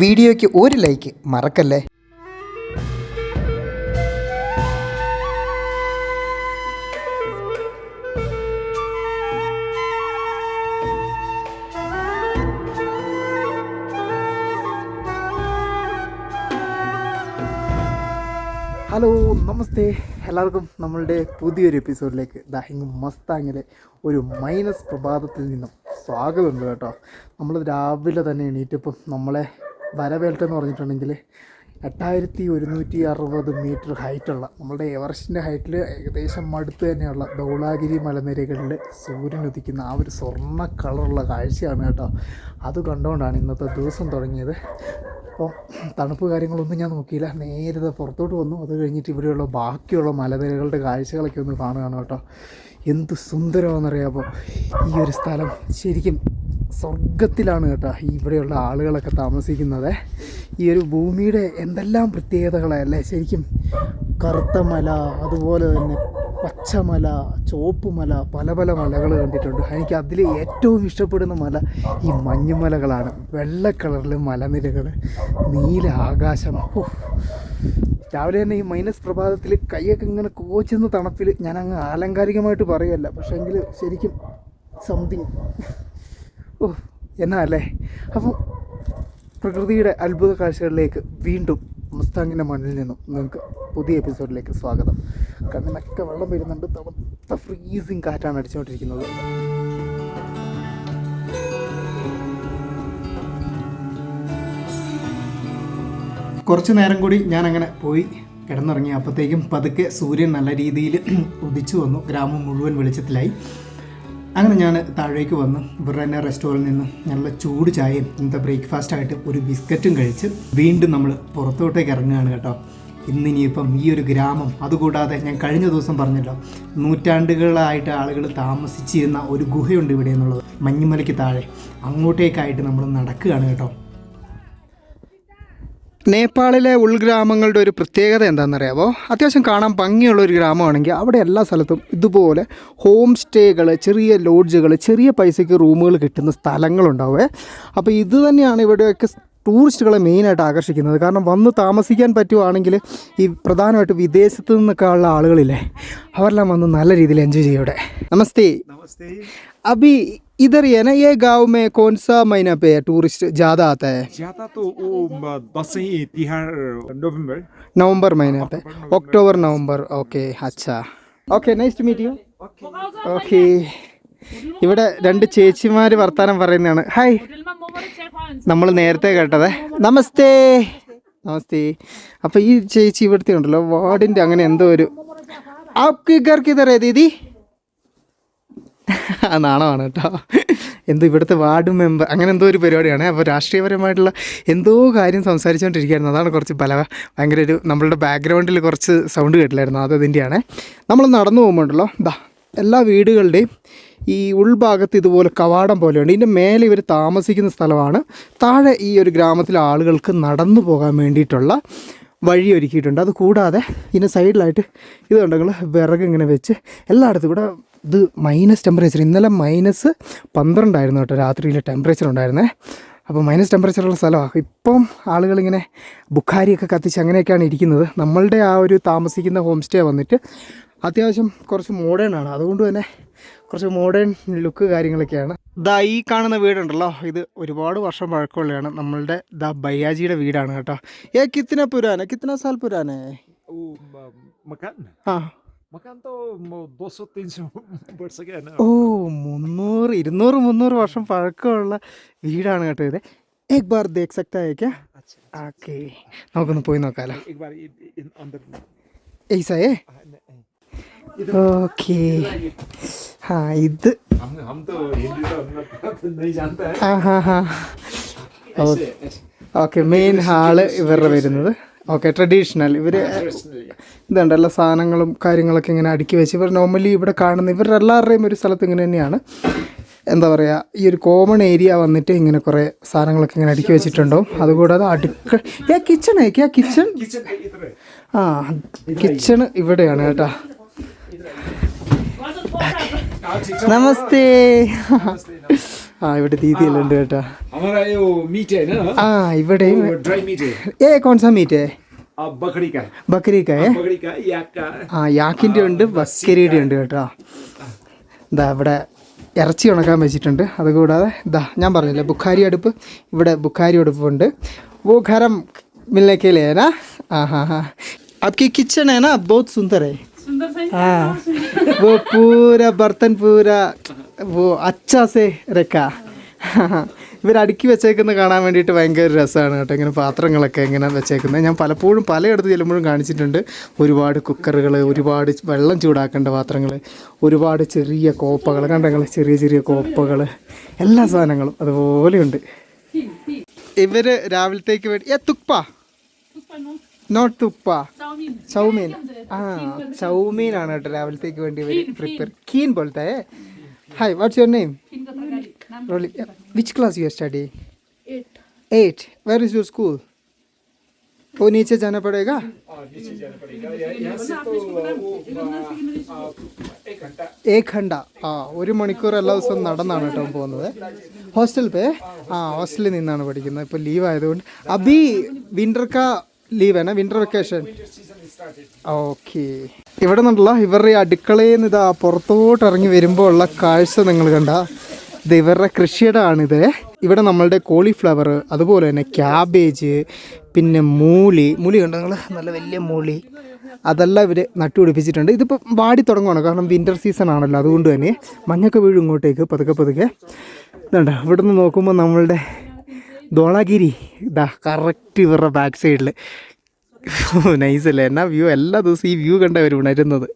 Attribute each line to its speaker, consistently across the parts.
Speaker 1: വീഡിയോയ്ക്ക് ഒരു ലൈക്ക് മറക്കല്ലേ? ഹലോ നമസ്തേ. എല്ലാവർക്കും നമ്മളുടെ പുതിയൊരു എപ്പിസോഡിലേക്ക് ദാഹിങ് മസ്താങ്ങിലെ ഒരു മൈനസ് പ്രഭാതത്തിൽ നിന്നും സ്വാഗതമുണ്ട് കേട്ടോ. നമ്മൾ രാവിലെ തന്നെ എണീറ്റപ്പം നമ്മളെ വരവേൽട്ടെന്ന് പറഞ്ഞിട്ടുണ്ടെങ്കിൽ എട്ടായിരത്തി ഒരുന്നൂറ്റി അറുപത് മീറ്റർ ഹൈറ്റുള്ള നമ്മളുടെ എവറസ്റ്റിന്റെ ഹൈറ്റിൽ ഏകദേശം അടുത്ത് തന്നെയുള്ള ധൗളാഗിരി മലനിരകളിൽ സൂര്യൻ ഉദിക്കുന്ന ആ ഒരു സ്വർണ കളറുള്ള കാഴ്ചയാണ് കേട്ടോ. അത് കണ്ടുകൊണ്ടാണ് ഇന്നത്തെ ദിവസം തുടങ്ങിയത്. അപ്പോൾ തണുപ്പ് കാര്യങ്ങളൊന്നും ഞാൻ നോക്കിയില്ല. നേരത്തെ പുറത്തോട്ട് വന്നു. അത് കഴിഞ്ഞിട്ട് ഇവിടെയുള്ള ബാക്കിയുള്ള മലനിരകളുടെ കാഴ്ചകളൊക്കെ ഒന്ന് കാണുകയാണ് കേട്ടോ. എന്ത് സുന്ദരമാണെന്നറിയാമോ ഈ ഒരു സ്ഥലം ശരിക്കും സ്വർഗത്തിലാണ് കേട്ടോ ഇവിടെയുള്ള ആളുകളൊക്കെ താമസിക്കുന്നത്. ഈ ഒരു ഭൂമിയുടെ എന്തെല്ലാം പ്രത്യേകതകളല്ലേ? ശരിക്കും കറുത്ത മല അതുപോലെ തന്നെ പച്ചമല ചുവപ്പ് മല പല പല മലകൾ കണ്ടിട്ടുണ്ട്. എനിക്ക് അതിൽ ഏറ്റവും ഇഷ്ടപ്പെടുന്ന മല ഈ മഞ്ഞുമലകളാണ്. വെള്ള കളറിൽ മലനിരകൾ നീല ആകാശം. രാവിലെ തന്നെ ഈ മൈനസ് പ്രഭാതത്തിൽ കൈയൊക്കെ ഇങ്ങനെ കോച്ചുന്ന തണുപ്പിൽ ഞാൻ അങ്ങ് ആലങ്കാരികമായിട്ട് പറയല്ല. പക്ഷേങ്കിൽ ശരിക്കും സംതിങ് ഓ എന്നാ അല്ലേ അപ്പോൾ പ്രകൃതിയുടെ അത്ഭുത കാഴ്ചകളിലേക്ക് വീണ്ടും മുസ്താങ്ങിന്റെ മണ്ണിൽ നിന്നും നിങ്ങൾക്ക് പുതിയ എപ്പിസോഡിലേക്ക് സ്വാഗതം. കണ്ണിനൊക്കെ വെള്ളം വരുന്നുണ്ട്. തണുത്ത ഫ്രീസിങ് കാറ്റാണ് അടിച്ചുകൊണ്ടിരിക്കുന്നത്. കുറച്ച് നേരം കൂടി ഞാൻ അങ്ങനെ പോയി കിടന്നുറങ്ങി. അപ്പോഴത്തേക്കും പതുക്കെ സൂര്യൻ നല്ല രീതിയിൽ ഉദിച്ചു വന്നു. ഗ്രാമം മുഴുവൻ വെളിച്ചത്തിലായി. അങ്ങനെ ഞാൻ താഴേക്ക് വന്ന് ഇവരുടെ തന്നെ റെസ്റ്റോറന്റിൽ നിന്ന് നല്ല ചൂട് ചായയും ഇന്നത്തെ ബ്രേക്ക്ഫാസ്റ്റായിട്ട് ഒരു ബിസ്ക്കറ്റും കഴിച്ച് വീണ്ടും നമ്മൾ പുറത്തോട്ടേക്ക് ഇറങ്ങുകയാണ് കേട്ടോ. ഇന്നിനിയിപ്പം ഈ ഒരു ഗ്രാമം അതുകൂടാതെ ഞാൻ കഴിഞ്ഞ ദിവസം പറഞ്ഞല്ലോ നൂറ്റാണ്ടുകളായിട്ട് ആളുകൾ താമസിച്ചിരുന്ന ഒരു ഗുഹയുണ്ട് ഇവിടെ എന്നുള്ളത്. മഞ്ഞുമലയ്ക്ക് താഴെ. അങ്ങോട്ടേക്കായിട്ട് നമ്മൾ നടക്കുകയാണ് കേട്ടോ. നേപ്പാളിലെ ഉൾഗ്രാമങ്ങളുടെ ഒരു പ്രത്യേകത എന്താണെന്നറിയാമോ അത്യാവശ്യം കാണാൻ ഭംഗിയുള്ള ഒരു ഗ്രാമമാണെങ്കിൽ അവിടെ എല്ലാ സ്ഥലത്തും ഇതുപോലെ ഹോം സ്റ്റേകൾ ചെറിയ ലോഡ്ജുകൾ ചെറിയ പൈസയ്ക്ക് റൂമുകൾ കിട്ടുന്ന സ്ഥലങ്ങളുണ്ടാവേ. അപ്പോൾ ഇത് തന്നെയാണ് ഇവിടെയൊക്കെ ടൂറിസ്റ്റുകളെ മെയിനായിട്ട് ആകർഷിക്കുന്നത്. കാരണം വന്ന് താമസിക്കാൻ പറ്റുവാണെങ്കിൽ ഈ പ്രധാനമായിട്ട് വിദേശത്തു നിന്നൊക്കെ ഉള്ള ആളുകളില്ലേ അവരെല്ലാം വന്ന് നല്ല രീതിയിൽ എൻജോയ് ചെയ്യൂടെ നമസ്തേ.
Speaker 2: നമസ്തേ.
Speaker 1: അബി इधर ही है ना ये गांव में कौन सा महीना पे टूरिस्ट ज़्यादा आता है
Speaker 2: ज्यादा तो वो म, दसैँ तिहार नोभेम्बर
Speaker 1: नवंबर महीने पे अक्टूबर नवंबर ഓക്കെ അച്ഛാ okay nice to meet you okay ഇവിടെ രണ്ട് ചേച്ചിമാർ വർത്താനം പറയുന്നതാണ് ഹായ് നമ്മൾ നേരത്തെ കേട്ടത് നമസ്തേ നമസ്തേ അപ്പോൾ ഈ ചേച്ചി ഇവിടുത്തെ ഉണ്ടല്ലോ വാർഡിൻ്റെ അങ്ങനെ എന്തോ ഒരു ആപ്കി ഗർക്ക് ഇതറേ ദീദി ആ നാണമാണ് കേട്ടോ. എന്തോ ഇവിടുത്തെ വാർഡ് മെമ്പർ അങ്ങനെ എന്തോ ഒരു പരിപാടിയാണ്. അപ്പോൾ രാഷ്ട്രീയപരമായിട്ടുള്ള എന്തോ കാര്യം സംസാരിച്ചുകൊണ്ടിരിക്കുകയായിരുന്നു. അതാണ് കുറച്ച് പല ഭയങ്കര ഒരു നമ്മളുടെ ബാക്ക്ഗ്രൗണ്ടിൽ കുറച്ച് സൗണ്ട് കേട്ടില്ലായിരുന്നു. അത് നമ്മൾ നടന്നു പോകുമ്പോണ്ടല്ലോ ദാ എല്ലാ വീടുകളുടെയും ഈ ഉൾഭാഗത്ത് ഇതുപോലെ കവാടം പോലെയുണ്ട്. ഇതിന്റെ മേലെ ഇവർ താമസിക്കുന്ന സ്ഥലമാണ്. താഴെ ഈ ഒരു ഗ്രാമത്തിലെ ആളുകൾക്ക് നടന്നു പോകാൻ വേണ്ടിയിട്ടുള്ള വഴി ഒരുക്കിയിട്ടുണ്ട്. അത് കൂടാതെ ഇതിന് സൈഡിലായിട്ട് ഇത് കണ്ടെങ്കിൽ വിറക് ഇങ്ങനെ വെച്ച് എല്ലായിടത്തും ഇവിടെ ഇത് മൈനസ് ടെമ്പറേച്ചർ ഇന്നലെ മൈനസ് പന്ത്രണ്ടായിരുന്നു കേട്ടോ രാത്രിയിലെ ടെമ്പറേച്ചർ ഉണ്ടായിരുന്നേ. അപ്പോൾ മൈനസ് ടെമ്പറേച്ചറുള്ള സ്ഥലമാണ് ഇപ്പം ആളുകളിങ്ങനെ ബുഖാരിയൊക്കെ കത്തിച്ച് അങ്ങനെയൊക്കെയാണ് ഇരിക്കുന്നത്. നമ്മളുടെ ആ ഒരു താമസിക്കുന്ന ഹോം സ്റ്റേ വന്നിട്ട് അത്യാവശ്യം കുറച്ച് മോഡേൺ ആണ്. അതുകൊണ്ട് തന്നെ കുറച്ച് മോഡേൺ ലുക്ക് കാര്യങ്ങളൊക്കെയാണ്. ദാ ഈ കാണുന്ന വീടുണ്ടല്ലോ. ഇത് ഒരുപാട് വർഷം പഴക്കമുള്ളതാണ് നമ്മളുടെ ദാ ബയ്യാജിയുടെ വീടാണ് കേട്ടോ. ഏ കിത്തിന പുരാനെ? കിത്തിന സാൽ പുരാനെ ആ.
Speaker 2: മക്കാന്തോ
Speaker 1: ഓ മുന്നൂറ് ഇരുന്നൂറ് മുന്നൂറ് വർഷം പഴക്കമുള്ള വീടാണ് കേട്ടോ ഇത്. എക് ബാർ ദ എക്സക്റ്റ്
Speaker 2: ആയേക്കാ
Speaker 1: ഓക്കെ നമുക്കൊന്ന് പോയി നോക്കാലോ. ഏയ്സായേ? ഓക്കെ ആ ഇത്. ഓക്കെ മെയിൻ ഹാൾ ഇവരുടെ വരുന്നത്. ഓക്കെ ട്രഡീഷണൽ ഇവർ ഇതുണ്ടല്ലോ സാധനങ്ങളും കാര്യങ്ങളൊക്കെ ഇങ്ങനെ അടുക്കി വെച്ച്. ഇവർ നോർമലി ഇവിടെ കാണുന്ന ഇവരുടെ എല്ലാവരുടെയും ഒരു സ്ഥലത്ത് ഇങ്ങനെ തന്നെയാണ്. എന്താ പറയുക ഈ ഒരു കോമൺ ഏരിയ വന്നിട്ട് ഇങ്ങനെ കുറേ സാധനങ്ങളൊക്കെ ഇങ്ങനെ അടുക്കി വെച്ചിട്ടുണ്ടാവും അതുകൂടാതെ അടുക്ക ഏ കിച്ചൺ ഏക്ക്
Speaker 2: ആ കിച്ചൺ
Speaker 1: ആ കിച്ചൺ ഇവിടെയാണ് കേട്ടോ. നമസ്തേ ആ ഇവിടെ ദീദിയെല്ലാം ഉണ്ട് കേട്ടോ
Speaker 2: हमारा ये वो मीट है ना
Speaker 1: ആ ഇവിടെയും
Speaker 2: वो ड्राई मीट है
Speaker 1: ഏ കോൺസാ മീറ്റ്
Speaker 2: अब बकरी का है
Speaker 1: ബക്കരീക്ക ഏ
Speaker 2: बकरी का है, याक का है
Speaker 1: ആ യാക്കിൻ്റെ ഉണ്ട് ബക്കരിയുടെ ഉണ്ട് കേട്ടോ ഇതാ ഇവിടെ ഇറച്ചി ഉണക്കാൻ വെച്ചിട്ടുണ്ട് അതുകൂടാതെ ഇതാ ഞാൻ പറഞ്ഞില്ലേ ബുഖാരി അടുപ്പ് ഇവിടെ ബുഖാരി അടുപ്പുണ്ട് वो घरम मिलने के लिए है ना हाँ हाँ हाँ आपकी किचन है ना बहुत सुंदर है हाँ वो पूरा बर्तन पूरा वो अच्छा से रखा ഇവർ അടുക്കി വെച്ചേക്കുന്ന കാണാൻ വേണ്ടിയിട്ട് ഭയങ്കര രസമാണ് കേട്ടോ ഇങ്ങനെ പാത്രങ്ങളൊക്കെ ഇങ്ങനെ വെച്ചേക്കുന്നത് ഞാൻ പലപ്പോഴും പലയിടത്ത് ചെല്ലുമ്പോഴും കാണിച്ചിട്ടുണ്ട് ഒരുപാട് കുക്കറുകൾ ഒരുപാട് വെള്ളം ചൂടാക്കേണ്ട പാത്രങ്ങൾ ഒരുപാട് ചെറിയ കോപ്പകൾ കണ്ടങ്ങൾ ചെറിയ ചെറിയ കോപ്പകൾ എല്ലാ സാധനങ്ങളും അതുപോലെയുണ്ട് ഇവർ രാവിലത്തേക്ക് വേണ്ടി ഏ തുപ്പ നോട്ട് തുപ്പ ചൗമീൻ ആ ചൗമീനാണ് കേട്ടോ രാവിലത്തേക്ക് വേണ്ടി ഇവർ പ്രിപ്പയർ കീൻ പോലത്തെ hi what's your name Rolly, yeah. which class you are studying? Eight. Eight. Where is your school? वो नीचे जाना पड़ेगा
Speaker 2: और नीचे जाना पड़ेगा या- यहाँ से तो वो आ, आ, एक घंटा
Speaker 1: ഏക് ഘണ്ട ആ ഒരു മണിക്കൂർ എല്ലാ ദിവസവും നടന്നാണ് കേട്ടോ പോകുന്നത് ഹോസ്റ്റൽ പേ ആ ഹോസ്റ്റലിൽ നിന്നാണ് പഠിക്കുന്നത് ഇപ്പോൾ ലീവ് ആയതുകൊണ്ട് അബി വിൻ്റർ കാ ലീവ് ആണ് വിന്റർ വെക്കേഷൻ ഓക്കെ ഇവിടെ നിന്നുള്ള ഇവരുടെ ഈ അടുക്കളയിൽ നിന്ന് ഇതാ പുറത്തോട്ട് ഇറങ്ങി വരുമ്പോൾ ഉള്ള കാഴ്ച നിങ്ങൾ കണ്ട. ഇത് ഇവരുടെ കൃഷിയിടമാണിത് ഇവിടെ നമ്മളുടെ കോളിഫ്ലവർ അതുപോലെ തന്നെ ക്യാബേജ് പിന്നെ മൂലി. മൂലി കണ്ടോ നിങ്ങൾ നല്ല വലിയ മൂലി. അതെല്ലാം ഇവർ നട്ടുപിടിപ്പിച്ചിട്ടുണ്ട്. ഇതിപ്പോൾ വാടി തുടങ്ങുവാണ്. കാരണം വിന്റർ സീസൺ ആണല്ലോ. അതുകൊണ്ട് തന്നെ മഞ്ഞൊക്കെ വീഴും ഇങ്ങോട്ടേക്ക് പതുക്കെ പതുക്കെ. ഇതുണ്ട്? ഇവിടെ നിന്ന് നോക്കുമ്പോൾ നമ്മളുടെ ധോളാഗിരി ഇതാ കറക്റ്റ് ഇവരുടെ ബാക്ക് സൈഡിൽ നൈസ് അല്ലേ? എന്നാ വ്യൂ എല്ലാ ദിവസവും ഈ വ്യൂ കണ്ട അവർ ഉണരുന്നത്.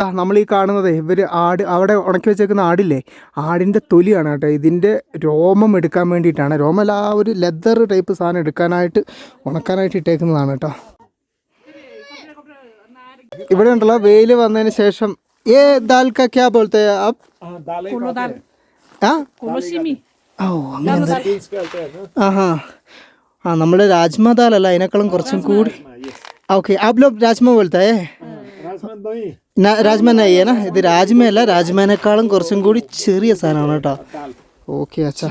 Speaker 1: നമ്മൾ ഈ കാണുന്നത് ഇവർ ആട് അവിടെ ഉണക്കി വെച്ചേക്കുന്ന ആടില്ലേ? ആടിന്റെ തൊലിയാണ് കേട്ടോ. ഇതിന്റെ രോമം എടുക്കാൻ വേണ്ടിയിട്ടാണ്. രോമല്ല ആ ഒരു ലെതർ ടൈപ്പ് സാധനം എടുക്കാനായിട്ട് ഉണക്കാനായിട്ട് ഇട്ടേക്കുന്നതാണ് കേട്ടോ. ഇവിടെ ഉണ്ടല്ലോ വെയിൽ വന്നതിന് ശേഷം. ഏ ദാൽക്കാ ക്യാ ബോൾത്തെ? നമ്മൾ കുളശ്ശിമി അതിനേക്കാളും കുറച്ചും കൂടി ഓക്കെ ആപ് രാജ്മ പോലത്തെ രാജ്മ നയ്യ ഇത് രാജ്മയല്ല രാജ്മേനേക്കാളും കുറച്ചും കൂടി ചെറിയ സാധനമാണ് കേട്ടോ. ഓക്കെ അച്ഛാ.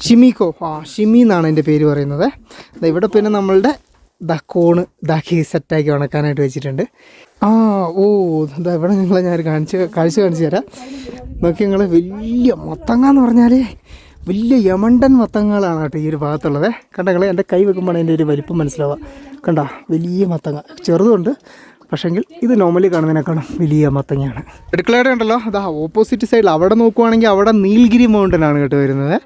Speaker 1: ഷിമിക്കോ ആ ഷിമി എന്നാണ് എന്റെ പേര് പറയുന്നത്. ഇവിടെ പിന്നെ നമ്മളുടെ ദാ കോണ് ഇതാക്കി സെറ്റാക്കി ഉണക്കാനായിട്ട് വെച്ചിട്ടുണ്ട്. ആ ഓ ഇതാ ഇവിടെ നിങ്ങളെ ഞാൻ കാണിച്ച് കാഴ്ച കാണിച്ചു തരാം. നോക്കി നിങ്ങൾ വലിയ മത്തങ്ങ എന്ന് പറഞ്ഞാൽ വലിയ യമണ്ടൻ മത്തങ്ങകളാണ് കേട്ടോ ഈ ഒരു ഭാഗത്തുള്ളത്. കണ്ട നിങ്ങൾ എന്റെ കൈ വെക്കുമ്പോൾ അതിന്റെ ഒരു വലിപ്പം മനസ്സിലാവുക. കണ്ട? വലിയ മത്തങ്ങ. ചെറുതുണ്ട് പക്ഷേങ്കിൽ ഇത് നോർമലി കാണുന്നതിനേക്കാളും വലിയ മത്തങ്ങയാണ്. അടുക്കളയുടെ ഉണ്ടല്ലോ. അതാ ഓപ്പോസിറ്റ് സൈഡിൽ അവിടെ നോക്കുവാണെങ്കിൽ അവിടെ നീൽഗിരി മൗണ്ടൻ ആണ് കേട്ടോ വരുന്നത്.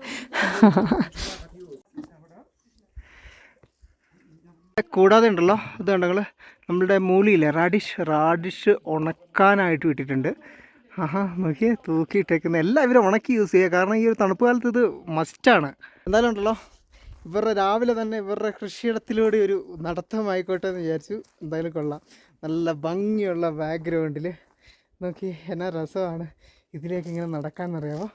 Speaker 1: കൂടാതെ ഉണ്ടല്ലോ കണ്ടങ്ങൾ നമ്മളുടെ മൂലിയില്ലേ റാഡിഷ് റാഡിഷ് ഉണക്കാനായിട്ട് വിട്ടിട്ടുണ്ട്. ആഹാ നോക്കിയേ തൂക്കിയിട്ടേക്കുന്ന എല്ലാവരും ഉണക്കി യൂസ് ചെയ്യുക. കാരണം ഈ ഒരു തണുപ്പ് കാലത്ത് ഇത് മസ്റ്റാണ് എന്തായാലും ഉണ്ടല്ലോ ഇവരുടെ രാവിലെ തന്നെ ഇവരുടെ കൃഷിയിടത്തിലൂടെ ഒരു നടത്തമായിക്കോട്ടെ എന്ന് വിചാരിച്ചു. എന്തായാലും കൊള്ളാം. നല്ല ഭംഗിയുള്ള ബാക്ക്ഗ്രൗണ്ടിൽ നോക്കി എന്നാ രസമാണ് ഇതിലേക്ക് ഇങ്ങനെ നടക്കാമെന്നറിയാമോ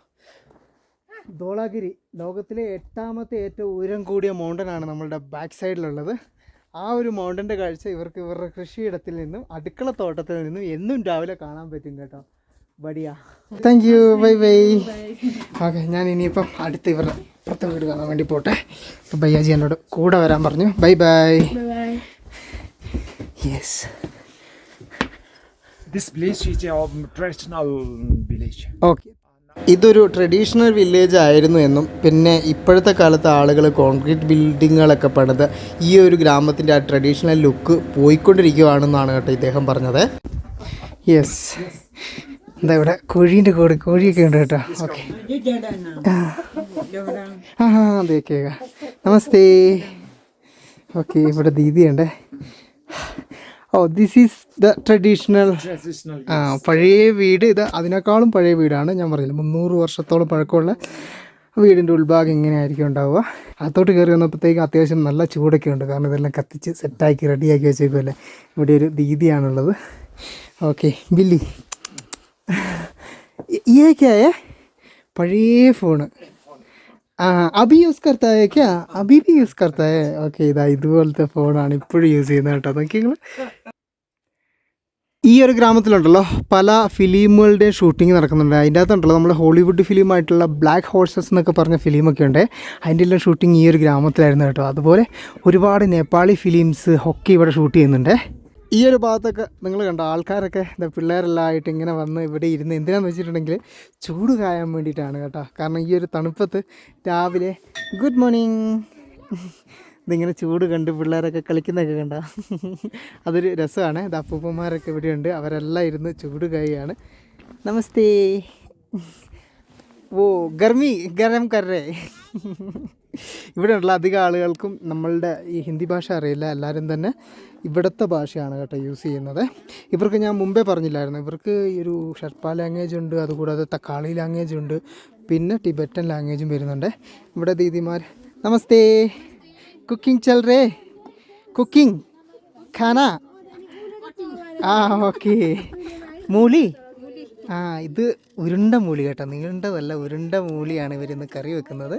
Speaker 1: ധോളാഗിരി ലോകത്തിലെ എട്ടാമത്തെ ഏറ്റവും ഉയരം കൂടിയ മൗണ്ടനാണ് നമ്മളുടെ ബാക്ക് സൈഡിലുള്ളത് ആ ഒരു മൗണ്ടന്റെ കാഴ്ച ഇവർക്ക് ഇവരുടെ കൃഷിയിടത്തിൽ നിന്നും അടുക്കള തോട്ടത്തിൽ നിന്നും എന്നും രാവിലെ കാണാൻ പറ്റും കേട്ടോ. ബടിയ thank you bye bye okay ഞാൻ ഇനിയിപ്പം അടുത്ത് ഇവരുടെ അപ്പുറത്തെ വീട് കാണാൻ വേണ്ടി പോട്ടെ. അപ്പം ബയ്യാജി എന്നോട് കൂടെ വരാൻ പറഞ്ഞു. Bye bye
Speaker 3: Bye bye.
Speaker 1: Yes
Speaker 2: This village is a traditional village.
Speaker 1: Okay ഇതൊരു ട്രഡീഷണൽ വില്ലേജ് ആയിരുന്നു എന്നും പിന്നെ ഇപ്പോഴത്തെ കാലത്ത് ആളുകൾ കോൺക്രീറ്റ് ബിൽഡിങ്ങുകളൊക്കെ പണിത് ഈ ഒരു ഗ്രാമത്തിന്റെ ആ ട്രഡീഷണൽ ലുക്ക് പോയിക്കൊണ്ടിരിക്കുകയാണെന്നാണ് കേട്ടോ ഇദ്ദേഹം പറഞ്ഞത്. യെസ് എന്താ ഇവിടെ കോഴീന്റെ കൂടെ കോഴിയൊക്കെ ഉണ്ട് കേട്ടോ. ഓക്കെ ആ. ഹാ അതെ കേൾക്ക. നമസ്തേ. ഓക്കെ ഇവിടെ ദീദിയുണ്ട്. Oh this is the traditional ആ പഴയ വീട് ഇത് അതിനേക്കാളും പഴയ വീടാണ് ഞാൻ പറഞ്ഞില്ല മുന്നൂറ് വർഷത്തോളം പഴക്കമുള്ള വീടിന്റെ ഉൾഭാഗം ഇങ്ങനെയായിരിക്കും ഉണ്ടാവുക. അകത്തോട്ട് കയറി വന്നപ്പോഴത്തേക്കും അത്യാവശ്യം നല്ല ചൂടൊക്കെ ഉണ്ട്. കാരണം ഇതെല്ലാം കത്തിച്ച് സെറ്റാക്കി റെഡിയാക്കി വെച്ചേക്കുമല്ലേ ഇവിടെ ഒരു ദീതിയാണുള്ളത് ഓക്കെ ബില്ലി. ഏക്കായ? പഴയ ഫോണ്. ആ അബി യൂസ് കർത്തായക്കാ അബി ബി യൂസ് കർത്തായ ഓക്കെ ഇതാ ഇതുപോലത്തെ ഫോണാണ് ഇപ്പോഴും യൂസ് ചെയ്യുന്നത് കേട്ടോ. നോക്കിയാൽ ഈ ഒരു ഗ്രാമത്തിലുണ്ടല്ലോ പല ഫിലിമുകളുടെയും ഷൂട്ടിംഗ് നടക്കുന്നുണ്ട്. അതിന്റെ അകത്തുണ്ടല്ലോ നമ്മൾ ഹോളിവുഡ് ഫിലിമായിട്ടുള്ള ബ്ലാക്ക് ഹോഴ്സസ് എന്നൊക്കെ പറഞ്ഞ ഫിലിമൊക്കെ ഉണ്ട്. അതിന്റെ എല്ലാം ഷൂട്ടിംഗ് ഈ ഒരു ഗ്രാമത്തിലായിരുന്നു കേട്ടോ. അതുപോലെ ഒരുപാട് നേപ്പാളി ഫിലിംസ് ഒക്കെ ഇവിടെ ഷൂട്ട് ചെയ്യുന്നുണ്ട്. ഈ ഒരു ഭാഗത്തൊക്കെ നിങ്ങൾ കണ്ടോ? ആൾക്കാരൊക്കെ എന്താ പിള്ളേരെല്ലാം ആയിട്ട് ഇങ്ങനെ വന്ന് ഇവിടെ ഇരുന്ന് എന്തിനാന്ന് വെച്ചിട്ടുണ്ടെങ്കിൽ ചൂട് കായാൻ വേണ്ടിയിട്ടാണ് കേട്ടോ. കാരണം ഈ ഒരു തണുപ്പത്ത് രാവിലെ ഗുഡ് മോർണിംഗ് ഇതിങ്ങനെ ചൂട് കണ്ട് പിള്ളേരൊക്കെ കളിക്കുന്നതൊക്കെ കണ്ട. അതൊരു രസമാണ്. ഇത് അപ്പൂപ്പന്മാരൊക്കെ ഇവിടെയുണ്ട്. അവരെല്ലാം ഇരുന്ന് ചൂട് കായാണ് നമസ്തേ. ഓ ഗർമി ഗരം കറേ ഇവിടെയുള്ള അധികം ആളുകൾക്കും നമ്മളുടെ ഈ ഹിന്ദി ഭാഷ അറിയില്ല. എല്ലാവരും തന്നെ ഇവിടുത്തെ ഭാഷയാണ് കേട്ടോ യൂസ് ചെയ്യുന്നത്. ഇവർക്ക് ഞാൻ മുമ്പേ പറഞ്ഞില്ലായിരുന്നു. ഇവർക്ക് ഈ ഒരു ഷർപ്പ ലാംഗ്വേജ് ഉണ്ട്. അതുകൂടാതെ തക്കാളി ലാംഗ്വേജ് ഉണ്ട്. പിന്നെ ടിബറ്റൻ ലാംഗ്വേജും വരുന്നുണ്ട്. ഇവിടെ ദീദിമാർ നമസ്തേ. കുക്കിംഗ് चल റേ कुकिंग खाना ആ ഓക്കെ മൂലി ആ ഇത് ഉരുണ്ട മൂളി കേട്ടോ. നീണ്ടതല്ല ഉരുണ്ട മൂളിയാണ് ഇവരിന്ന് കറി വെക്കുന്നത്.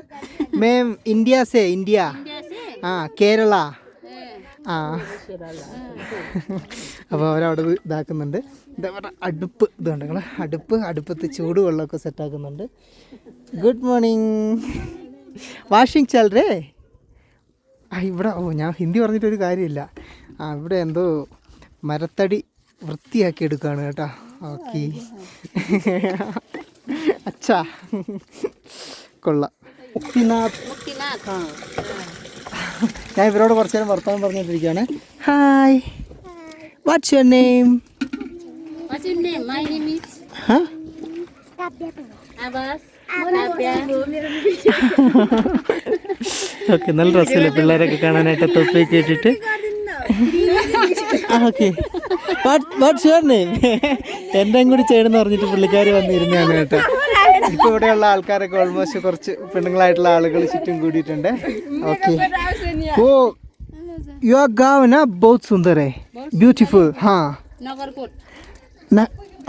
Speaker 1: മേം ഇന്ത്യാസേ ഇന്ത്യ ആ കേരള ആ. അപ്പോൾ അവരവിടെ ഇത് ഇതാക്കുന്നുണ്ട്. ഇതവരുടെ അടുപ്പ് ഇത് കണ്ടോ? നിങ്ങളെ അടുപ്പ് അടുപ്പത്ത് ചൂട് വെള്ളമൊക്കെ സെറ്റാക്കുന്നുണ്ട് ഗുഡ് മോർണിംഗ് വാഷിംഗ് ആ ഇവിടെ ഓ ഞാൻ ഹിന്ദി പറഞ്ഞിട്ടൊരു കാര്യമില്ല. ആ ഇവിടെ എന്തോ മരത്തടി വൃത്തിയാക്കി എടുക്കുകയാണ് കേട്ടോ. ഓക്കെ. അച്ഛാ. കൊള്ളാം. ഞാൻ ഇവരോട് കുറച്ച് നേരം വർത്തമാനം പറഞ്ഞുകൊണ്ടിരിക്കുകയാണ് hi
Speaker 3: what's your name What's
Speaker 1: okay നല്ല രസമല്ലേ പിള്ളേരൊക്കെ കാണാനായിട്ട് തൊപ്പിയൊക്കെ കേട്ടിട്ട് ഓക്കെ. വാട്ട്സ് കൂടി ചെയ്യണമെന്ന് പറഞ്ഞിട്ട് പുള്ളിക്കാർ വന്നിരുന്നതാണ് കേട്ടോ. ഇപ്പൊ ഇവിടെയുള്ള ആൾക്കാരൊക്കെ ഓൾമോസ്റ്റ് കുറച്ച് പെണ്ണുങ്ങളായിട്ടുള്ള ആളുകൾ ചുറ്റും കൂടിയിട്ടുണ്ട്. ഓക്കെ. ഓ യു ആർ ഗാവ് നാ ബൗത്ത് സുന്ദറേ ബ്യൂട്ടിഫുൾ ഹാ. നഗർകോട്ട്.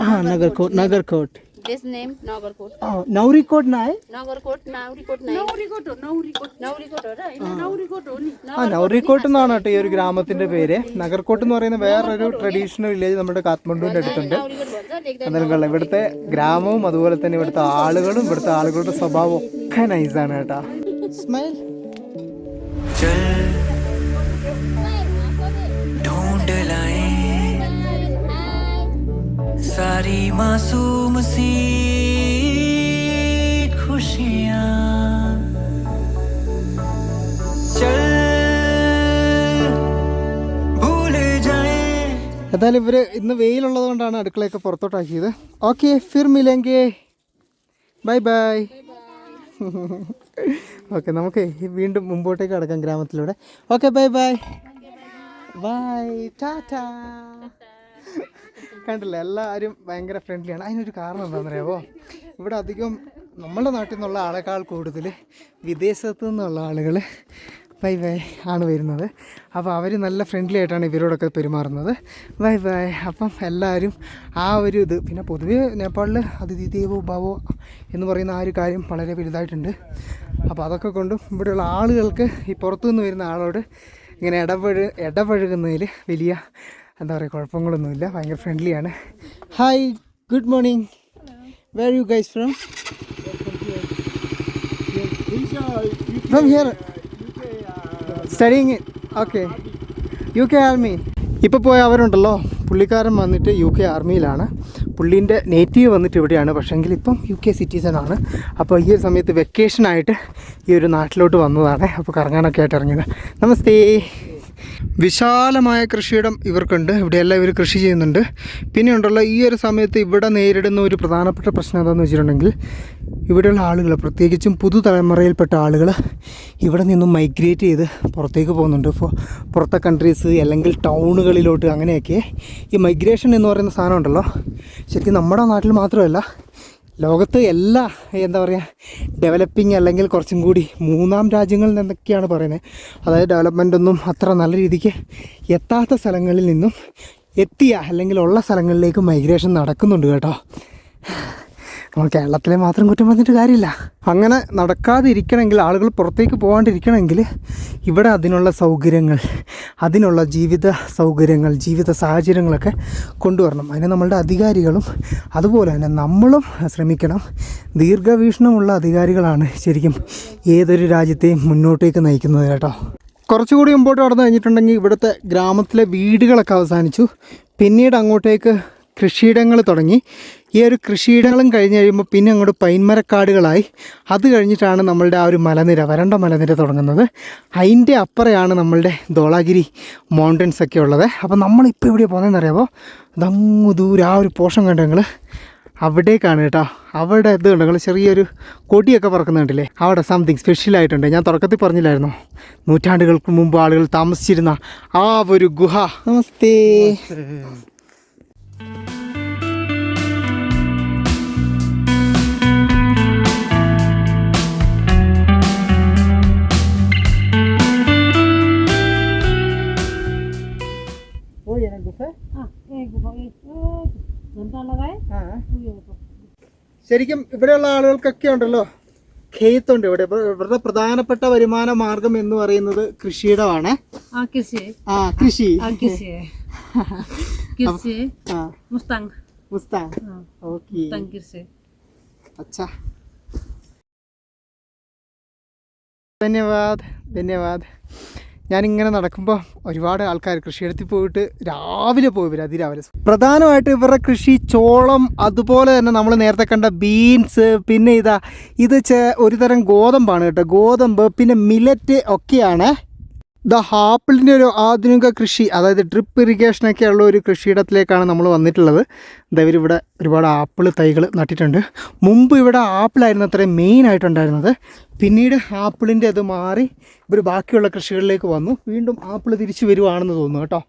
Speaker 3: ആ
Speaker 1: നഗർകോട്ട് നഗർകോട്ട്. हाँ Nagarkot Nagarkot
Speaker 3: This name Nagarkot.
Speaker 1: oh, नौरीकोट ना है
Speaker 3: Nagarkot, Naurikot name. Naurikot, Naurikot. Naurikot, right? Naurikot only.
Speaker 1: ആ നൗറിക്കോട്ട് എന്നാണ് കേട്ടോ ഈ ഒരു ഗ്രാമത്തിന്റെ പേര് നഗർകോട്ട് എന്ന് പറയുന്ന വേറൊരു ട്രഡീഷണൽ വില്ലേജ് നമ്മുടെ കാത്മണ്ഡുവിന്റെ അടുത്തുണ്ട്
Speaker 3: Naurikot bhaन्छ, like that.
Speaker 1: എന്നാലും കൊള്ളാം ഇവിടുത്തെ ഗ്രാമവും അതുപോലെ തന്നെ ഇവിടുത്തെ ആളുകളും ഇവിടുത്തെ ആളുകളുടെ സ്വഭാവം ഒക്കെ നൈസാണ് കേട്ടോ സ്മൈൽ
Speaker 4: सारी मासूम सी खुशियाँ चल भूल जाए
Speaker 1: എന്തായാലും ഇവര് ഇന്ന് വെയിലുള്ളത് കൊണ്ടാണ് അടുക്കളയൊക്കെ പുറത്തോട്ടാക്കിയത് okay fir മിലെങ്കെ by bye okay നമുക്ക് വീണ്ടും മുമ്പോട്ടേക്ക് കടക്കാം ഗ്രാമത്തിലൂടെ okay bye bye bye tata കണ്ടില്ലേ എല്ലാവരും ഭയങ്കര ഫ്രണ്ട്ലിയാണ് അതിനൊരു കാരണം എന്താണെന്ന് അറിയാമോ ഇവിടെ അധികം നമ്മുടെ നാട്ടിൽ നിന്നുള്ള ആളെക്കാൾ കൂടുതൽ വിദേശത്തു നിന്നുള്ള ആളുകൾ ബൈ ബൈ ആണ് വരുന്നത്. അപ്പോൾ അവർ നല്ല ഫ്രണ്ട്ലി ആയിട്ടാണ് ഇവരോടൊക്കെ പെരുമാറുന്നത്. ബൈ ബൈ അപ്പം എല്ലാവരും ആ ഒരു ഇത് പിന്നെ പൊതുവേ നേപ്പാളിൽ അതിഥി ദേവോ ഭാവോ എന്ന് പറയുന്ന ആ ഒരു കാര്യം വളരെ വലുതായിട്ടുണ്ട്. അപ്പോൾ അതൊക്കെ കൊണ്ടും ഇവിടെയുള്ള ആളുകൾക്ക് ഈ പുറത്തുനിന്ന് വരുന്ന ആളോട് ഇങ്ങനെ ഇടപഴ ഇടപഴകുന്നതിൽ വലിയ എന്താ പറയുക കുഴപ്പങ്ങളൊന്നുമില്ല. ഭയങ്കര ഫ്രണ്ട്ലിയാണ് hi good morning where you guys from from here studying okay U K army ഇപ്പോൾ പോയ അവരുണ്ടല്ലോ. പുള്ളിക്കാരൻ വന്നിട്ട് യു കെ ആർമിയിലാണ് പുള്ളീന്റെ നേറ്റീവ് വന്നിട്ട് ഇവിടെയാണ്. പക്ഷേങ്കിൽ ഇപ്പം യു കെ സിറ്റിസൺ ആണ്. അപ്പോൾ ഈ ഒരു സമയത്ത് വെക്കേഷനായിട്ട് ഈ ഒരു നാട്ടിലോട്ട് വന്നതാണ്. അപ്പോൾ കറങ്ങാനൊക്കെ ആയിട്ട് ഇറങ്ങിയത്. നമസ്തേ. വിശാലമായ കൃഷിയിടം ഇവർക്കുണ്ട്. ഇവിടെയെല്ലാം ഇവർ കൃഷി ചെയ്യുന്നുണ്ട്. പിന്നെ ഉണ്ടല്ലോ ഈ ഒരു സമയത്ത് ഇവിടെ നേരിടുന്ന ഒരു പ്രധാനപ്പെട്ട പ്രശ്നം എന്താണെന്ന് വെച്ചിട്ടുണ്ടെങ്കിൽ ഇവിടെയുള്ള ആളുകൾ പ്രത്യേകിച്ചും പുതുതലമുറയിൽപ്പെട്ട ആളുകൾ ഇവിടെ നിന്നും മൈഗ്രേറ്റ് ചെയ്ത് പുറത്തേക്ക് പോകുന്നുണ്ട്. ഇപ്പോൾ പുറത്തെ കൺട്രീസ് അല്ലെങ്കിൽ ടൗണുകളിലോട്ട് അങ്ങനെയൊക്കെ ഈ മൈഗ്രേഷൻ എന്ന് പറയുന്ന സാധനം ഉണ്ടല്ലോ. ശരിക്കും നമ്മുടെ നാട്ടിൽ മാത്രമല്ല ലോകത്ത് എല്ലാ എന്താ പറയുക ഡെവലപ്പിംഗ് അല്ലെങ്കിൽ കുറച്ചും കൂടി മൂന്നാം രാജ്യങ്ങളിൽ നിന്നൊക്കെയാണ് പറയുന്നത്. അതായത് ഡെവലപ്മെന്റ് ഒന്നും അത്ര നല്ല രീതിക്ക് എത്താത്ത സ്ഥലങ്ങളിൽ നിന്നും എത്തിയ അല്ലെങ്കിൽ ഉള്ള സ്ഥലങ്ങളിലേക്ക് മൈഗ്രേഷൻ നടക്കുന്നുണ്ട് കേട്ടോ. നമ്മൾ കേരളത്തിലെ മാത്രം കുറ്റം പറഞ്ഞിട്ട് കാര്യമില്ല. അങ്ങനെ നടക്കാതെ ഇരിക്കണമെങ്കിൽ ആളുകൾ പുറത്തേക്ക് പോകാണ്ടിരിക്കണമെങ്കിൽ ഇവിടെ അതിനുള്ള സൗകര്യങ്ങൾ അതിനുള്ള ജീവിത സൗകര്യങ്ങൾ ജീവിത സാഹചര്യങ്ങളൊക്കെ കൊണ്ടുവരണം. അതിന് നമ്മളുടെ അധികാരികളും അതുപോലെ തന്നെ നമ്മളും ശ്രമിക്കണം. ദീർഘവീക്ഷണമുള്ള അധികാരികളാണ് ശരിക്കും ഏതൊരു രാജ്യത്തെയും മുന്നോട്ടേക്ക് നയിക്കുന്നത് കേട്ടോ. കുറച്ചുകൂടി മുമ്പോട്ട് കടന്നു കഴിഞ്ഞിട്ടുണ്ടെങ്കിൽ ഇവിടുത്തെ ഗ്രാമത്തിലെ വീടുകളൊക്കെ അവസാനിച്ചു. പിന്നീട് അങ്ങോട്ടേക്ക് കൃഷിയിടങ്ങൾ തുടങ്ങി. ഈ ഒരു കൃഷിയിടങ്ങളും കഴിഞ്ഞ് കഴിയുമ്പോൾ പിന്നെ അങ്ങോട്ട് പൈൻമരക്കാടുകളായി. അത് കഴിഞ്ഞിട്ടാണ് നമ്മളുടെ ആ ഒരു മലനിര വരണ്ട മലനിര തുടങ്ങുന്നത്. അതിന്റെ അപ്പുറയാണ് നമ്മളുടെ ധോളാഗിരി മൗണ്ടൻസ് ഒക്കെ ഉള്ളത്. അപ്പോൾ നമ്മളിപ്പോൾ ഇവിടെ പോകുന്നതെന്ന് അറിയാമോ ദങ്ങു ദൂരെ ആ ഒരു പോഷൻ കണ്ടു ഞങ്ങൾ അവിടേക്കാണ് കേട്ടോ. അവിടെ ഇത് കണ്ടു നിങ്ങൾ ചെറിയൊരു കൊടിയൊക്കെ പറക്കുന്നുണ്ടല്ലേ അവിടെ സംതിങ് സ്പെഷ്യൽ ആയിട്ടുണ്ട്. ഞാൻ തുടക്കത്തിൽ പറഞ്ഞില്ലായിരുന്നു? നൂറ്റാണ്ടുകൾക്ക് മുമ്പ് ആളുകൾ താമസിച്ചിരുന്ന ആ ഒരു ഗുഹ. നമസ്തേ. ശരിക്കും ഇവിടെയുള്ള ആളുകൾക്കൊക്കെ ഉണ്ടല്ലോ ഖേത്തുണ്ട് ഇവിടെ. ഇവരുടെ പ്രധാനപ്പെട്ട വരുമാന മാർഗം എന്ന് പറയുന്നത്
Speaker 3: കൃഷിയുടെ
Speaker 1: ആ കൃഷി. ധന്യവാദ്. ധന്യവാദ്. ഞാനിങ്ങനെ നടക്കുമ്പോൾ ഒരുപാട് ആൾക്കാർ കൃഷിയിടത്തിൽ പോയിട്ട് രാവിലെ പോയി അതിരാവിലെ. പ്രധാനമായിട്ട് ഇവരുടെ കൃഷി ചോളം അതുപോലെ തന്നെ നമ്മൾ നേരത്തെ കണ്ട ബീൻസ് പിന്നെ ഇതാ ഇത് ഒരുതരം ഒരു തരം ഗോതമ്പാണ് കേട്ടോ. ഗോതമ്പ് പിന്നെ മിലറ്റ് ഒക്കെയാണ്. ദ ആപ്പിളിന്റെ ഒരു ആധുനിക കൃഷി അതായത് ഡ്രിപ്പ് ഇറിഗേഷനൊക്കെ ഉള്ള ഒരു കൃഷിയിടത്തിലേക്കാണ് നമ്മൾ വന്നിട്ടുള്ളത്. ദാ ഇവരിവിടെ ഒരുപാട് ആപ്പിൾ തൈകൾ നട്ടിട്ടുണ്ട്. മുമ്പ് ഇവിടെ ആപ്പിളായിരുന്നു അത്രയും മെയിൻ ആയിട്ടുണ്ടായിരുന്നത്. പിന്നീട് ആപ്പിളിന്റെ അത് മാറി ഇവർ ബാക്കിയുള്ള കൃഷികളിലേക്ക് വന്നു. വീണ്ടും ആപ്പിൾ തിരിച്ചു വരുവാണെന്ന് തോന്നുന്നു കേട്ടോ.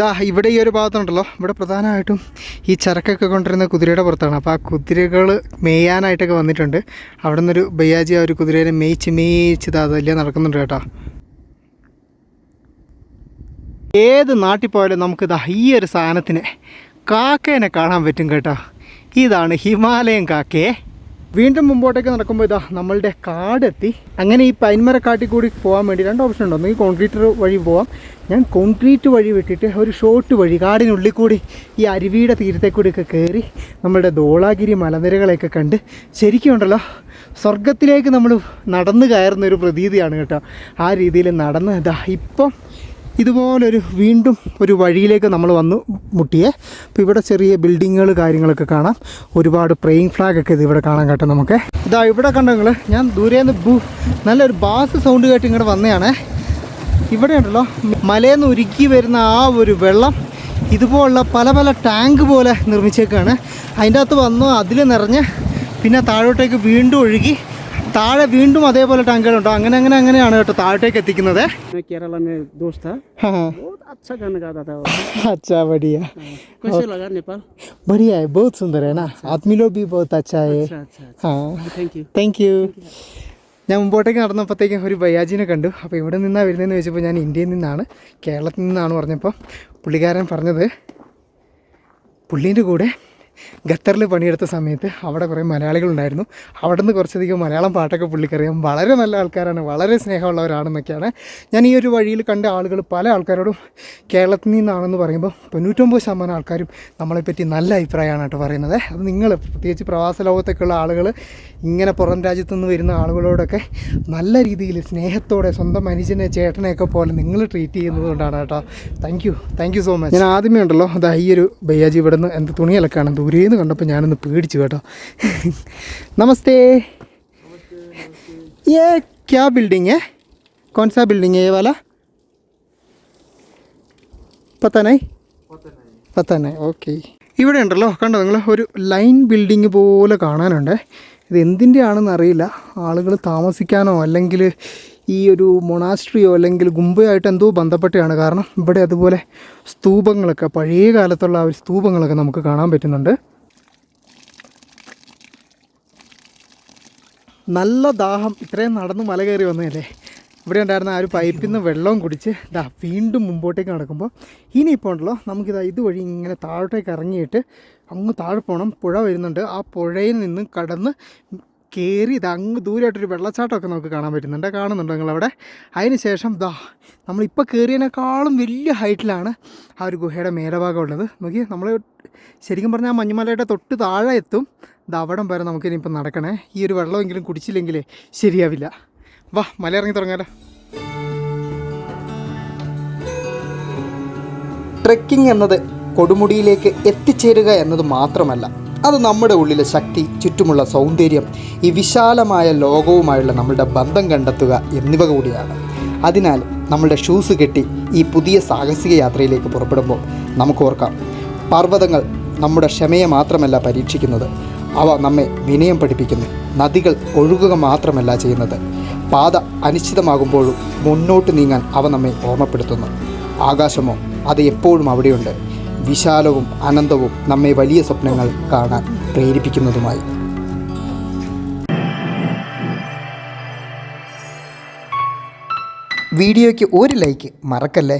Speaker 1: ദാ ഇവിടെ ഈ ഒരു ഭാഗത്തുണ്ടല്ലോ. ഇവിടെ പ്രധാനമായിട്ടും ഈ ചരക്കൊക്കെ കൊണ്ടുവരുന്ന കുതിരയുടെ പുറത്താണ്. അപ്പോൾ ആ കുതിരകൾ മേയാനായിട്ടൊക്കെ വന്നിട്ടുണ്ട്. അവിടെ നിന്നൊരു ബയ്യാജി ആ ഒരു കുതിരേനെ മേയിച്ച് മേയിച്ച് അതല്ലേ നടക്കുന്നുണ്ട് കേട്ടോ. ഏത് നാട്ടിൽ പോയാലും നമുക്ക് ഇതാ ഈ ഒരു സാധനത്തിനെ കാക്കേനെ കാണാൻ പറ്റും കേട്ടോ. ഇതാണ് ഹിമാലയൻ കാക്കയെ വീണ്ടും മുമ്പോട്ടേക്ക് നടക്കുമ്പോൾ ഇതാ നമ്മളുടെ കാടെത്തി. അങ്ങനെ ഈ പൈൻമരക്കാട്ടിൽ കൂടി പോകാൻ വേണ്ടി രണ്ട് ഓപ്ഷൻ ഉണ്ട്. ഒന്നെങ്കിൽ കോൺക്രീറ്റ് വഴി പോവാം. ഞാൻ കോൺക്രീറ്റ് വഴി വിട്ടിട്ട് ഒരു ഷോർട്ട് വഴി കാടിനുള്ളിൽ കൂടി ഈ അരുവിയുടെ തീരത്തെ കൂടിയൊക്കെ കയറി നമ്മളുടെ ധോളാഗിരി മലനിരകളെയൊക്കെ കണ്ട് ശരിക്കും ഉണ്ടല്ലോ സ്വർഗത്തിലേക്ക് നമ്മൾ നടന്നു കയറുന്ന ഒരു പ്രതീതിയാണ് കേട്ടോ ആ രീതിയിൽ നടന്ന്. ഇതാ ഇപ്പം ഇതുപോലൊരു വീണ്ടും ഒരു വഴിയിലേക്ക് നമ്മൾ വന്ന് മുട്ടിയേ. അപ്പോൾ ഇവിടെ ചെറിയ ബിൽഡിങ്ങുകൾ കാര്യങ്ങളൊക്കെ കാണാം. ഒരുപാട് പ്രേയിങ് ഫ്ലാഗ് ഒക്കെ ഇത് ഇവിടെ കാണാൻ കേട്ടോ നമുക്ക്. ഇതാ ഇവിടെ കണ്ടോ ഞാൻ ദൂരെ നിന്ന് ബു നല്ലൊരു ബാസ് സൗണ്ട് കേട്ട് ഇങ്ങോട്ട് വന്നതാണേ. ഇവിടെ ഉണ്ടല്ലോ മലയിൽ നിന്ന് ഉരുക്കി വരുന്ന ആ ഒരു വെള്ളം ഇതുപോലുള്ള പല പല ടാങ്ക് പോലെ നിർമ്മിച്ചേക്കാണ്. അതിന്റെ അകത്ത് വന്നു അതിൽ നിറഞ്ഞ് പിന്നെ താഴോട്ടേക്ക് വീണ്ടും ഒഴുകി താഴെ വീണ്ടും അതേപോലെ ടാങ്കുകളുണ്ടോ അങ്ങനെ അങ്ങനെ അങ്ങനെയാണ് കേട്ടോ താഴോട്ടേക്ക് എത്തിക്കുന്നത്
Speaker 2: मैं केरला में दोस्त था
Speaker 1: हाँ
Speaker 2: बहुत अच्छा गाना गाता था वो
Speaker 1: अच्छा बढ़िया
Speaker 2: कैसे लगा नेपाल
Speaker 1: बढ़िया है बहुत सुंदर है ना आदमी लोग भी बहुत अच्छा है
Speaker 2: अच्छा अच्छा
Speaker 1: हाँ
Speaker 2: थैंक यू
Speaker 1: താങ്ക് യു ഞാൻ മുമ്പോട്ടേക്ക് നടന്നപ്പോഴത്തേക്കും ഒരു ബയാജിനെ കണ്ടു അപ്പോൾ ഇവിടെ നിന്നാണ് വരുന്നതെന്ന് ചോദിച്ചപ്പോൾ ഞാൻ ഇന്ത്യയിൽ നിന്നാണ് കേരളത്തിൽ നിന്നാണ് പറഞ്ഞപ്പോൾ പുള്ളിക്കാരൻ പറഞ്ഞത് പുള്ളീൻ്റെ കൂടെ ഖത്തറിൽ പണിയെടുത്ത സമയത്ത് അവിടെ കുറേ മലയാളികളുണ്ടായിരുന്നു. അവിടെ നിന്ന് കുറച്ചധികം മലയാളം പാട്ടൊക്കെ പുള്ളിക്കറിയാം. വളരെ നല്ല ആൾക്കാരാണ്. വളരെ സ്നേഹമുള്ളവരാണെന്നൊക്കെയാണ് ഞാൻ ഈ ഒരു വഴിയിൽ കണ്ട ആളുകൾ പല ആൾക്കാരോടും കേരളത്തിൽ നിന്നാണെന്ന് പറയുമ്പോൾ തൊണ്ണൂറ്റൊമ്പത് ശതമാനം ആൾക്കാരും നമ്മളെപ്പറ്റി നല്ല അഭിപ്രായമാണ് കേട്ടോ പറയുന്നത്. അത് നിങ്ങൾ പ്രത്യേകിച്ച് പ്രവാസ ലോകത്തൊക്കെയുള്ള ആളുകൾ ഇങ്ങനെ പുറം രാജ്യത്തു നിന്ന് വരുന്ന ആളുകളോടൊക്കെ നല്ല രീതിയിൽ സ്നേഹത്തോടെ സ്വന്തം അനുജനെ ചേട്ടനെയൊക്കെ പോലെ നിങ്ങൾ ട്രീറ്റ് ചെയ്യുന്നത് കൊണ്ടാണ് കേട്ടോ. Thank you thank you so much ഞാൻ ആദ്യമേ ഉണ്ടല്ലോ അതാ ഈ ഒരു ബയ്യാജി ഇവിടെ നിന്ന് എന്ത് തുണിയലക്കാണ് ദൂരേന്ന് കണ്ടപ്പോൾ ഞാനൊന്ന് പേടിച്ചു കേട്ടോ. നമസ്തേ. ഏ ക്യാ ബിൽഡിങ് ഏ? കോൺസാ ബിൽഡിങ് ഏ വാല? പത്താനായി? പത്താനായി ഓക്കെ. ഇവിടെ ഉണ്ടല്ലോ കണ്ടോ നിങ്ങൾ ഒരു ലൈൻ ബിൽഡിങ് പോലെ കാണാനുണ്ട്. ഇത് എന്തിന്റെ ആണെന്ന് അറിയില്ല. ആളുകൾ താമസിക്കാനോ അല്ലെങ്കിൽ ഈ ഒരു മൊണാസ്ട്രിയോ അല്ലെങ്കിൽ ഗുംബയായിട്ട് എന്തോ ബന്ധപ്പെട്ടാണ് കാരണം ഇവിടെ അതുപോലെ സ്തൂപങ്ങളൊക്കെ പഴയ കാലത്തുള്ള ആ ഒരു സ്തൂപങ്ങളൊക്കെ നമുക്ക് കാണാൻ പറ്റുന്നുണ്ട്. നല്ല ദാഹം. ഇത്രയും നടന്ന് മല കയറി വന്നതല്ലേ? ഇവിടെ ഉണ്ടായിരുന്ന ആ ഒരു പൈപ്പിൽ നിന്ന് വെള്ളവും കുടിച്ച് ദാ വീണ്ടും മുമ്പോട്ടേക്ക് നടക്കുമ്പോൾ ഇനിയിപ്പോൾ ഉണ്ടല്ലോ നമുക്കിതാ ഇതുവഴി ഇങ്ങനെ താഴോട്ടേക്ക് ഇറങ്ങിയിട്ട് അങ്ങ് താഴെ പോകണം പുഴ വരുന്നുണ്ട്. ആ പുഴയിൽ നിന്ന് കടന്ന് കയറി ഇത് അങ്ങ് ദൂരമായിട്ടൊരു വെള്ളച്ചാട്ടമൊക്കെ നമുക്ക് കാണാൻ പറ്റുന്നുണ്ട്. കാണുന്നുണ്ടോ നിങ്ങളവിടെ? അതിന് ശേഷം ദാ നമ്മളിപ്പോൾ കയറിയതിനേക്കാളും വലിയ ഹൈറ്റിലാണ് ആ ഒരു ഗുഹയുടെ മേലഭാഗം ഉള്ളത്. നോക്കി നമ്മൾ ശരിക്കും പറഞ്ഞാൽ മഞ്ഞുമലയുടെ തൊട്ട് താഴെ എത്തും. അവിടം വരെ നമുക്കിനിയിപ്പോൾ നടക്കണേ. ഈ ഒരു വെള്ളമെങ്കിലും കുടിച്ചില്ലെങ്കിലേ ശരിയാവില്ല. വാ മല ഇറങ്ങി തുടങ്ങാലോ. ട്രെക്കിംഗ് എന്നത് കൊടുമുടിയിലേക്ക് എത്തിച്ചേരുക എന്നത് മാത്രമല്ല അത് നമ്മുടെ ഉള്ളിലെ ശക്തി ചുറ്റുമുള്ള സൗന്ദര്യം ഈ വിശാലമായ ലോകവുമായുള്ള നമ്മളുടെ ബന്ധം കണ്ടെത്തുക എന്നിവ കൂടിയാണ്. അതിനാൽ നമ്മളുടെ ഷൂസ് കെട്ടി ഈ പുതിയ സാഹസിക യാത്രയിലേക്ക് പുറപ്പെടുമ്പോൾ നമുക്ക് ഓർക്കാം. പർവതങ്ങൾ നമ്മുടെ ക്ഷമയെ മാത്രമല്ല പരീക്ഷിക്കുന്നത്. അവ നമ്മെ വിനയം പഠിപ്പിക്കുന്നു. നദികൾ ഒഴുകുക മാത്രമല്ല ചെയ്യുന്നത്. പാത അനിശ്ചിതമാകുമ്പോഴും മുന്നോട്ട് നീങ്ങാൻ അവ നമ്മെ ഓർമ്മപ്പെടുത്തുന്നു. ആകാശമോ അത് എപ്പോഴും അവിടെയുണ്ട്. വിശാലവും അനന്തവും നമ്മെ വലിയ സ്വപ്നങ്ങൾ കാണാൻ പ്രേരിപ്പിക്കുന്നതുമായി. വീഡിയോയ്ക്ക് ഒരു ലൈക്ക് മറക്കല്ലേ?